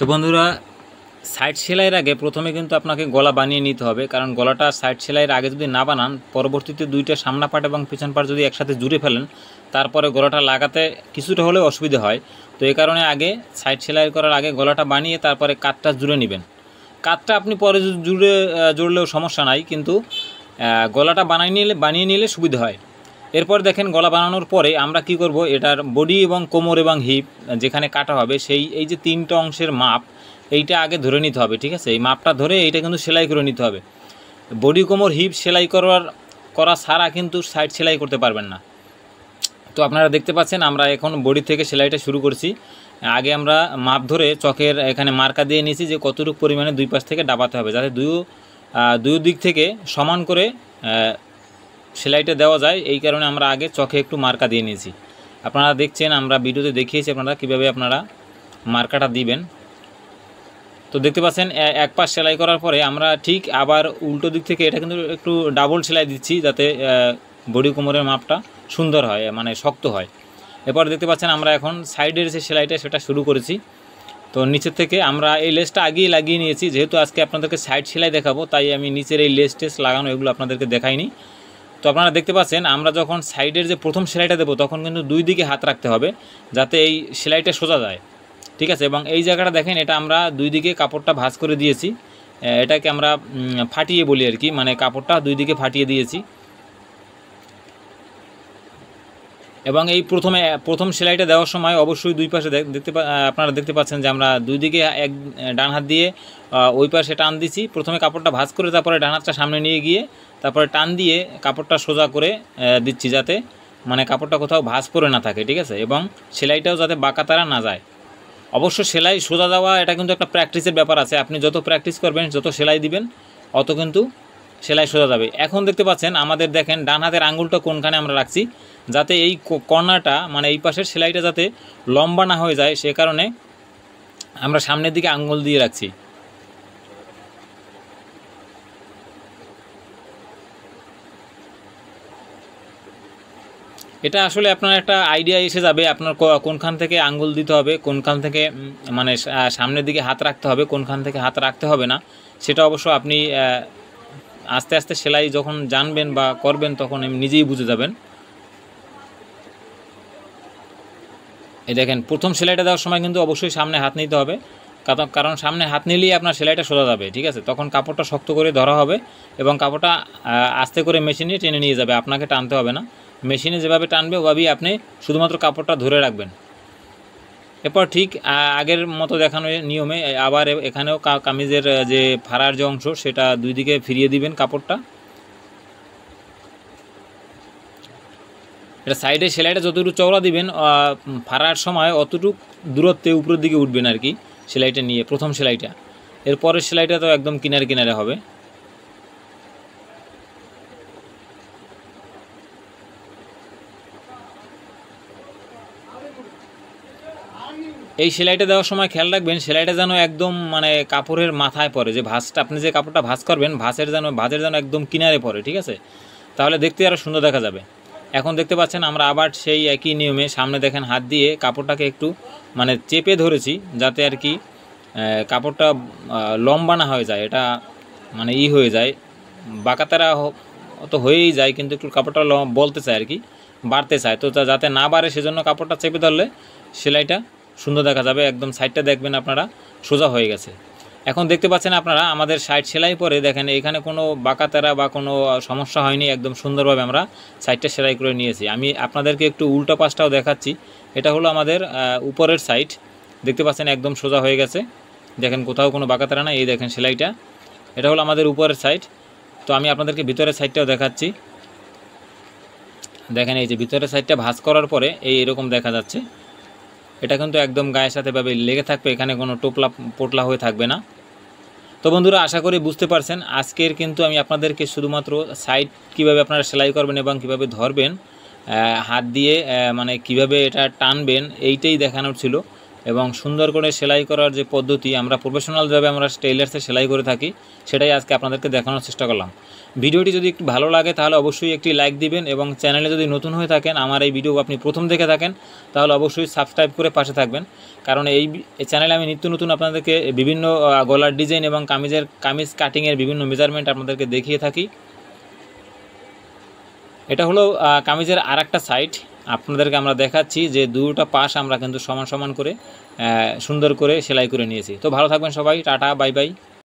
তো বন্ধুরা সাইড সেলাইয়ের আগে প্রথমে কিন্তু আপনাকে গলা বানিয়ে নিতে হবে, কারণ গলাটা সাইড সেলাইয়ের আগে যদি না বানান, পরবর্তীতে দুইটা সামনা পাট এবং পিছন পাট যদি একসাথে জুড়ে ফেলেন, তারপরে গলাটা লাগাতে কিছুটা হলেও অসুবিধা হয়। তো এই কারণে আগে সাইড সেলাই করার আগে গলাটা বানিয়ে তারপরে কাঠটা জুড়ে নেবেন। কাঠটা আপনি পরে জুড়ে জুড়লেও সমস্যা নাই, কিন্তু গলাটা বানিয়ে নিলে বানিয়ে নিলে সুবিধা হয়। এরপর দেখেন গলা বানানোর পরে আমরা কি করব, এটার বডি এবং কোমর এবং হিপ যেখানে কাটা হবে, সেই, এই যে তিনটা অংশের মাপ, এইটা আগে ধরে নিতে হবে, ঠিক আছে? এই মাপটা ধরে এইটা কিন্তু সেলাই করে নিতে হবে। বডি কোমর হিপ সেলাই করার, করা ছাড়া কিন্তু সাইড সেলাই করতে পারবেন না। তো আপনারা দেখতে পাচ্ছেন, আমরা এখন বডি থেকে সেলাইটা শুরু করছি। আগে আমরা মাপ ধরে চকের এখানে মার্কা দিয়ে নিয়েছি যে কতটুকু পরিমাণে দুই পাশ থেকে ডাবাতে হবে, যাতে দুই দুই দিক থেকে সমান করে সেলাইটা দেওয়া যায়। এই কারণে আমরা আগে চকে একটু মার্কা দিয়ে নিয়েছি। আপনারা দেখছেন, আমরা ভিডিওতে দেখিয়েছি আপনারা কীভাবে আপনারা মার্কাটা দিবেন। তো দেখতে পাচ্ছেন এক পাশ সেলাই করার পরে আমরা ঠিক আবার উল্টো দিক থেকে এটা কিন্তু একটু ডাবল সেলাই দিচ্ছি যাতে বডি কোমরের মাপটা সুন্দর হয় মানে শক্ত হয়। এরপর দেখতে পাচ্ছেন, আমরা এখন সাইডের যে সেলাইটা, সেটা শুরু করেছি। তো নিচের থেকে আমরা এই লেসটা আগেই লাগিয়ে নিয়েছি। যেহেতু আজকে আপনাদেরকে সাইড সেলাই দেখাবো, তাই আমি নিচের এই লেস টেস লাগানো, এগুলো আপনাদেরকে দেখাইনি। তো আপনারা দেখতে পাচ্ছেন, আমরা যখন সাইডের যে প্রথম সেলাইটা দেবো, তখন কিন্তু দুই দিকে হাত রাখতে হবে, যাতে এই সেলাইটা সোজা যায়। ঠিক আছে? এবং এই জায়গাটা দেখেন, এটা আমরা দুই দিকে কাপড়টা ভাঁজ করে দিয়েছি। এটাকে আমরা ফাটিয়ে বলি আর কি মানে কাপড়টা দুই দিকে ফাটিয়ে দিয়েছি। এবং এই প্রথমে, প্রথম সেলাইটা দেওয়ার সময় অবশ্যই দুই পাশে দেখ- দেখতে আপনারা দেখতে পাচ্ছেন যে আমরা দুই দিকে এক ডান হাত দিয়ে ওই পাশে টান দিছি। প্রথমে কাপড়টা ভাঁজ করে তারপরে ডান হাতটা সামনে নিয়ে গিয়ে, তারপরে টান দিয়ে কাপড়টা সোজা করে দিচ্ছি যাতে মানে কাপড়টা কোথাও ভাঁজ পরে না থাকে, ঠিক আছে? এবং সেলাইটাও যাতে বাঁকা তারা না যায়। অবশ্য সেলাই সোজা দেওয়া এটা কিন্তু একটা প্র্যাকটিসের ব্যাপার আছে। আপনি যত প্র্যাকটিস করবেন, যত সেলাই দিবেন, অত কিন্তু সেলাই সোজা যাবে। এখন দেখতে পাচ্ছেন, আমাদের দেখেন, ডান হাতের আঙুলটা কোনখানে আমরা রাখছি? যাতে এই ক- কর্নারটা মানে এই পাশের সেলাইটা যাতে লম্বা না হয়ে যায়, সে কারণে আমরা সামনের দিকে আঙুল দিয়ে রাখছি। এটা আসলে আপনার একটা আইডিয়া এসে যাবে, আপনার কোনখান থেকে আঙ্গুল দিতে হবে, কোনখান থেকে মানে সামনের দিকে হাত রাখতে হবে, কোনখান থেকে হাত রাখতে হবে না, সেটা অবশ্য আপনি আস্তে আস্তে সেলাই যখন জানবেন বা করবেন, তখন নিজেই বুঝে যাবেন। এই দেখেন, প্রথম সেলাইটা দেওয়ার সময় কিন্তু অবশ্যই সামনে হাত নিতে হবে। কারণ- সামনে হাত নিলেই আপনার সেলাইটা সোজা যাবে, ঠিক আছে? তখন কাপড়টা শক্ত করে ধরা হবে এবং কাপড়টা আস্তে করে মেশিনে টেনে নিয়ে যাবে, আপনাকে টানতে হবে না। মেশিনে যেভাবে টানবে, ওভাবেই আপনি শুধুমাত্র কাপড়টা ধরে রাখবেন। এরপর ঠিক আগের মতো দেখানো নিয়মে, আবার এখানেও কামিজের যে ফাড়ার যে অংশ, সেটা দুই দিকে ফিরিয়ে দিবেন কাপড়টা। এটা সাইডে সেলাইটা যতটুকু চওড়া দিবেন ফাড়ার সময় অতটুক দূরত্বে উপরের দিকে উঠবেন আর কি, সেলাইটা নিয়ে, প্রথম সেলাইটা। এরপরের সেলাইটা তো একদম কিনারে কিনারে হবে। এই সেলাইটা দেওয়ার সময় খেয়াল রাখবেন, সেলাইটা যেন একদম মানে কাপড়ের মাথায় পড়ে, যে ভাঁজটা, আপনি যে কাপড়টা ভাঁজ করবেন, ভাঁজের যেন ভাঁজের যেন একদম কিনারে পড়ে, ঠিক আছে? তাহলে দেখতে আরও সুন্দর দেখা যাবে। এখন দেখতে পাচ্ছেন আমরা আবার সেই একই নিয়মে সামনে দেখেন হাত দিয়ে কাপড়টাকে একটু মানে চেপে ধরেছি যাতে আর কি কাপড়টা লম্বা না হয়ে যায়, এটা মানে ই হয়ে যায়, বাঁকাতারা তো হয়েই যায়, কিন্তু একটু কাপড়টা বলতে চায় আর কি, বাড়তে চায়। তা যাতে না বাড়ে, সেজন্য কাপড়টা চেপে ধরলে সেলাইটা সুন্দর দেখা যাবে, একদম সাইডটা দেখবেন আপনারা, সোজা হয়ে গেছে। এখন দেখতে পাচ্ছেন আপনারা, আমাদের সাইড সেলাই পরে দেখেন এখানে কোনো বাঁকাতেরা বা কোনো সমস্যা হয়নি, একদম সুন্দরভাবে আমরা সাইডটা সেলাই করে নিয়েছি। আমি আপনাদেরকে একটু উল্টো পাশটাও দেখাচ্ছি। এটা হলো আমাদের উপরের সাইড দেখতে পাচ্ছেন একদম সোজা হয়ে গেছে। দেখেন কোথাও কোনো বাঁকাতেরা না এই দেখেন সেলাইটা। এটা হলো আমাদের উপরের সাইড তো আমি আপনাদেরকে ভিতরের সাইডটাও দেখাচ্ছি। দেখেন এই যে ভিতরের সাইডটা ভাঁজ করার পরে এই এরকম দেখা যাচ্ছে। এটা কিন্তু একদম গায়ের সাথে ভাবে লেগে থাকবে, এখানে কোনো টোপলা, পোটলা হয়ে থাকবে না। তো বন্ধুরা, আশা করি বুঝতে পারছেন। আজকের কিন্তু আমি আপনাদেরকে শুধুমাত্র সাইড কীভাবে আপনারা সেলাই করবেন এবং কীভাবে ধরবেন হাত দিয়ে মানে কীভাবে এটা টানবেন, এইটাই দেখানোর ছিল। এবং সুন্দর করে সেলাই করার যে পদ্ধতি, আমরা প্রফেশনালভাবে আমরা টেইলার্সে সেলাই করে থাকি, সেটাই আজকে আপনাদেরকে দেখানোর চেষ্টা করলাম। ভিডিওটি যদি একটু ভালো লাগে, তাহলে অবশ্যই একটি লাইক দিবেন এবং চ্যানেলে যদি নতুন হয়ে থাকেন, আমার এই ভিডিও আপনি প্রথম দেখে থাকেন, তাহলে অবশ্যই সাবস্ক্রাইব করে পাশে থাকবেন। কারণ এই চ্যানেলে আমি নিত্য নতুন আপনাদেরকে বিভিন্ন গলার ডিজাইন এবং কামিজের, কামিজ কাটিংয়ের বিভিন্ন মেজারমেন্ট আপনাদেরকে দেখিয়ে থাকি। এটা হলো কামিজের আর একটা সাইড আপনাদেরকে আমরা দেখাচ্ছি যে দুটা পাশ আমরা কিন্তু সমান সমান করে সুন্দর করে সেলাই করে নিয়েছি। তো ভালো থাকবেন সবাই, টাটা, বাই বাই।